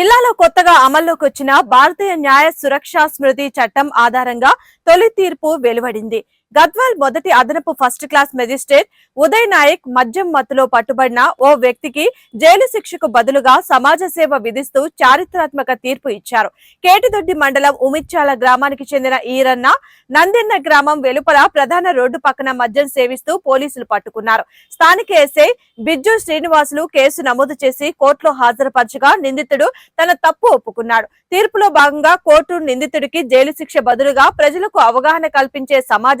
జిల్లాలో కొత్తగా అమల్లోకి వచ్చిన భారతీయ న్యాయ సురక్ష స్మృతి చట్టం ఆధారంగా తొలి తీర్పు వెలువడింది. గద్వాల్ మొదటి అదనపు first class magistrate Uday Nayak మద్యం మత్తులో పట్టుబడిన ఓ వ్యక్తికి జైలు శిక్షకు బదులుగా సమాజ సేవ విధిస్తూ చారిత్రాత్మక తీర్పు ఇచ్చారు. కేటిదొడ్డి మండలం ఉమిచ్చాల గ్రామానికి చెందిన ఈరన్న నందిన్న గ్రామం వెలుపల ప్రధాన రోడ్డు పక్కన మద్యం సేవిస్తూ పోలీసులు పట్టుకున్నారు. స్థానిక ఎస్ఐ బిజ్జు శ్రీనివాసులు కేసు నమోదు చేసి కోర్టులో హాజరుపరచగా నిందితుడు తన తప్పు ఒప్పుకున్నాడు. తీర్పులో భాగంగా కోర్టు నిందితుడికి జైలు శిక్ష బదులుగా ప్రజలకు అవగాహన కల్పించే సమాజ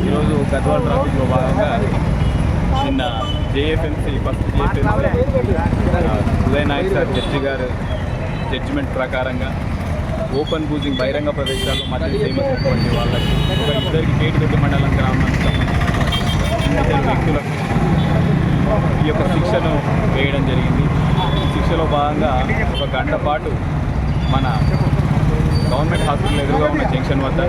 ఈరోజు గద్వాల్ ట్రాఫిక్లో భాగంగా నిన్న JFMC first JFMC Uday Nayak sir judge గారు జడ్జిమెంట్ ప్రకారంగా ఓపెన్ బూజింగ్ బహిరంగ ప్రదేశాల్లో మద్యం సేవించినటువంటి వాళ్ళకి ఒక ఇద్దరికి కేటిదొడ్డి మండలం గ్రామానికి సంబంధించిన వ్యక్తులకు ఈ యొక్క శిక్షను వేయడం జరిగింది. ఈ శిక్షలో భాగంగా ఒక గంట పాటు మన గవర్నమెంట్ హాస్పిటల్ ఎదురుగా ఉన్న జంక్షన్ వద్ద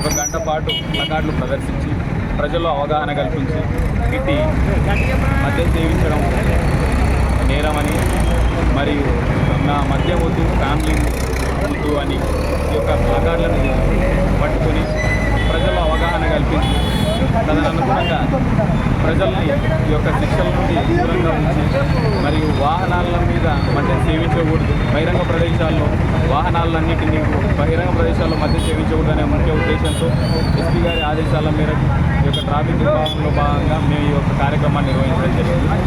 ఒక గంట పాటు ప్లకార్డులు ప్రదర్శించి ప్రజల్లో అవగాహన కల్పించి ఇట్టి మద్యం సేవించడం నేరమని మరియు నా మద్యం వద్దు ఫ్యామిలీ వద్దు అని ఈ యొక్క ప్లకార్డులను పట్టుకొని ప్రజల్లో అవగాహన కల్పించి తదనుగుణంగా ప్రజల్ని ఈ యొక్క శిక్షల నుండి దూరంగా ఉంచి మరియు వాహనాల మీద మద్యం సేవించకూడదు. బహిరంగ ప్రదేశాల్లో వాహనాలన్నింటినీ బహిరంగ ప్రదేశాల్లో మద్యం సేవించకూడదు అనే ముఖ్య ఉద్దేశంతో ఎస్పీ గారి ఆదేశాల మేరకు ఈ యొక్క ట్రాఫిక్ విభాగంలో భాగంగా మేము ఈ యొక్క కార్యక్రమాన్ని నిర్వహించడం జరిగింది.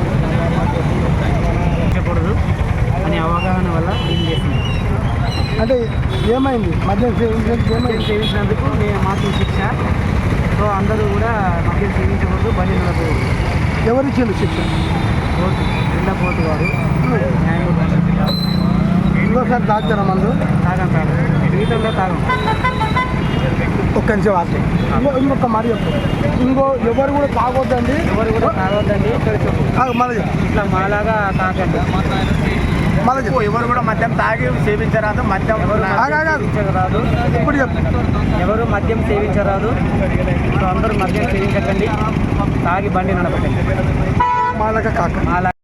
అనే అవగాహన వల్ల ఏం చేసింది అంటే ఏమైంది? మద్యం సేవించినందుకు మేము మాకు శిక్ష. సో అందరూ కూడా సేవించకూడదు బండి నడపకూడదు ఎవరిచ్చిండు శిక్ష? కోర్టు జిల్లా కోర్టు వారు. న్యాయమూర్తి ఇంకోసారి తాగుతారా మందు? తాగం తాగం జీవితంలో తాగం. ఒక్క నిమిషం ఆపు. ఇంకో ఇంకొక మరి ఇంకో ఎవరు కూడా తాగొద్దండి? ఎవరు కూడా తాగొద్దండి. ఇక్కడ ఇట్లా మాలాగా తాగండి మళ్ళీ ఎవరు కూడా మద్యం తాగి సేవించరాదు మద్యం. సేవించరాదు. ఇప్పుడు ఎవరు మద్యం సేవించరాదు. అందరూ మద్యం సేవించకండి. తాగి బండి నడపకండి. మాలక కాక.